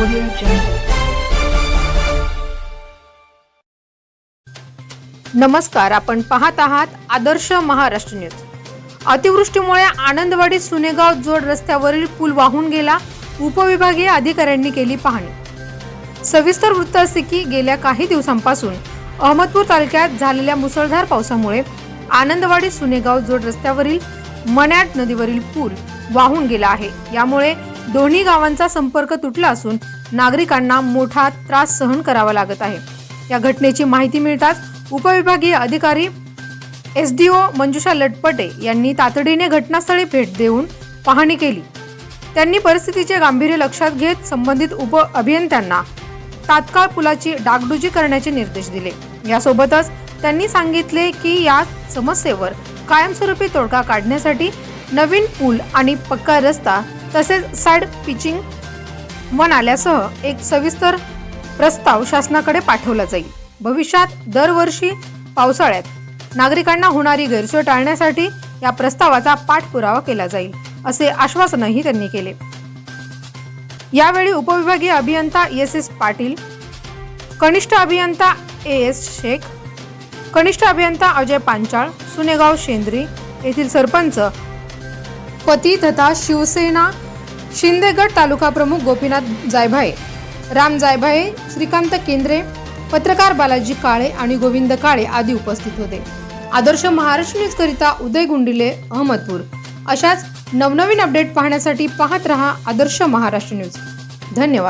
Audio Jungle. नमस्कार आपण पाहत आहात आदर्श महाराष्ट्र न्यूज अतिवृष्टीमुळे आनंदवाडी सुनेगाव जोड रस्त्यावरील पूल वाहून गेला उपविभागीय अधिकाऱ्यांनी केली पाहणी सविस्तर वृत्त असे की गेल्या काही दिवसांपासून अहमदपूर तालुक्यात झालेल्या मुसळधार पावसामुळे आनंदवाडी सुनेगाव जोड रस्त्यावरील मन्याड नदीवरील पूल वाहून गेला आहे यामुळे दोन्ही गावांचा संपर्क तुटला असून नागरिकांना मोठा त्रास सहन करावा लागत आहे. या घटनेची माहिती मिळताच उपविभागीय अधिकारी एस डी ओ मंजुषा लटपटे यांनी तातडीने घटनास्थळी भेट देऊन पाहणी केली. त्यांनी परिस्थितीचे गांभीर्य लक्षात घेत संबंधित उप अभियंत्यांना तात्काळ पुलाची डागडुजी करण्याचे निर्देश दिले. यासोबतच त्यांनी सांगितले की या समस्येवर कायमस्वरूपी तोडगा काढण्यासाठी नवीन पूल आणि पक्का रस्ता तसेच साइड पिचिंग वन आल्यासह एक सविस्तर प्रस्ताव शासनाकडे पाठवला जाईल. भविष्यात दरवर्षी पावसाळ्यात नागरिकांना होणारी गैरसोय टाळण्यासाठी या प्रस्तावाचा पाठपुरावा केला जाईल असे आश्वासनही त्यांनी केले. यावेळी उपविभागीय अभियंता एस एस पाटील कनिष्ठ अभियंता ए एस शेख कनिष्ठ अभियंता अजय पांचाळ सुनेगाव शेंद्री येथील सरपंच पती तथा शिवसेना शिंदेगड तालुका प्रमुख गोपीनाथ जायभाये राम जायभाये श्रीकांत केंद्रे पत्रकार बालाजी काळे आणि गोविंद काळे आदी उपस्थित होते. आदर्श महाराष्ट्र न्यूज करिता उदय गुंडिले अहमदपूर. अशाच नवनवीन अपडेट पाहण्यासाठी पाहत रहा आदर्श महाराष्ट्र न्यूज. धन्यवाद.